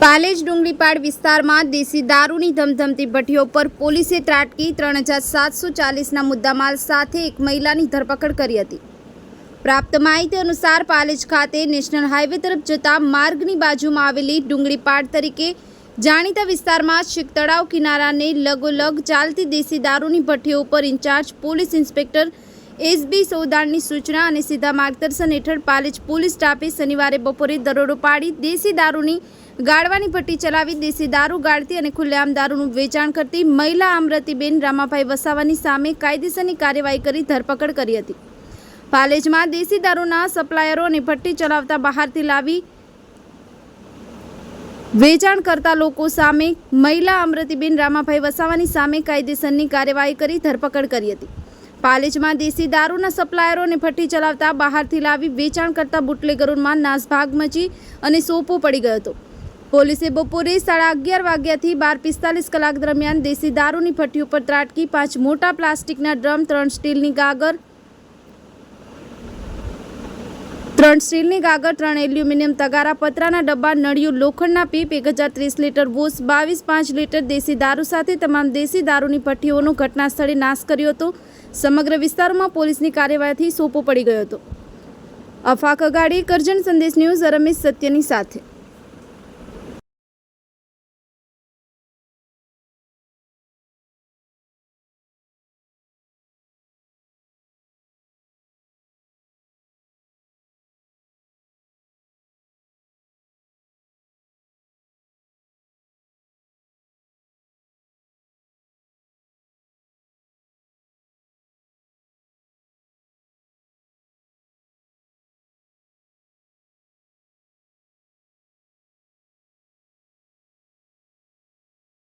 પાલેજ ડુંગળીપાડ વિસ્તારમાં દેશી દારૂની ધમધમતી ભઠ્ઠીઓ પર પોલીસે ત્રાટકી ત્રણ હજાર સાતસો ચાલીસના મુદ્દામાલ સાથે એક મહિલાની ધરપકડ કરી હતી. પ્રાપ્ત માહિતી અનુસાર પાલેજ ખાતે નેશનલ હાઈવે તરફ જતા માર્ગની બાજુમાં આવેલી ડુંગળીપાડ તરીકે જાણીતા વિસ્તારમાં શીખ તળાવ કિનારાને લગોલગ ચાલતી દેશી દારૂની ભઠ્ઠીઓ ઉપર ઇન્ચાર્જ પોલીસ ઇન્સ્પેક્ટર એસબી સૌદાણની સૂચના અને સીધા માર્ગદર્શન હેઠળ પાલેજ પોલીસ સ્ટાફે શનિવારે બપોરે દરોડો પાડી દેશી દારૂની ગાળવાની પટ્ટી ચલાવી, દેશી દારૂ ગાળતી અને ખુલ્લેઆમ દારૂનું વેચાણ કરતી મહિલા આમરતીબેન રામાભાઈ વસાવાની સામે કાયદેસરની કાર્યવાહી કરી ધરપકડ કરી હતી. પાલેજમાં દેશી દારૂના સપ્લાયરો અને ભઠ્ઠી ચલાવતા બહારથી લાવી વેચાણ કરતા લોકો સામે મહિલા અમૃતિબેન રામાભાઈ વસાવાની સામે કાયદેસરની કાર્યવાહી કરી ધરપકડ કરી હતી. પાલેજમાં દેશી દારૂના સપ્લાયરોને ભઠ્ઠી ચલાવતા બહારથી લાવી વેચાણ કરતા બુટલેગરોમાં નાસભાગ મચી અને સોપો પડી ગયો હતો. પોલીસે બપોરે સાડા અગિયાર વાગ્યાથી બાર પિસ્તાલીસ કલાક દરમિયાન દેશી દારૂની ભઠ્ઠી ઉપર ત્રાટકી, પાંચ મોટા પ્લાસ્ટિકના ડ્રમ, ત્રણ સ્ટીલની ગાગર, ત્રણ સ્ટીલની ગાગર, ત્રણ એલ્યુમિનિયમ તગારા, પતરાના ડબ્બા, નળિયું, લોખંડના પીપ, એક હજાર ત્રીસ લીટર બૂસ બાવીસ, પાંચ લીટર દેશી દારૂ સાથે તમામ દેશી દારૂની ભઠ્ઠીઓનો ઘટના સ્થળે નાશ કર્યો હતો. સમગ્ર વિસ્તારમાં પોલીસની કાર્યવાહીથી સોપો પડી ગયો હતો. અફાક અગાડી કરજણ સંદેશ ન્યૂઝ રમેશ સત્યની સાથે.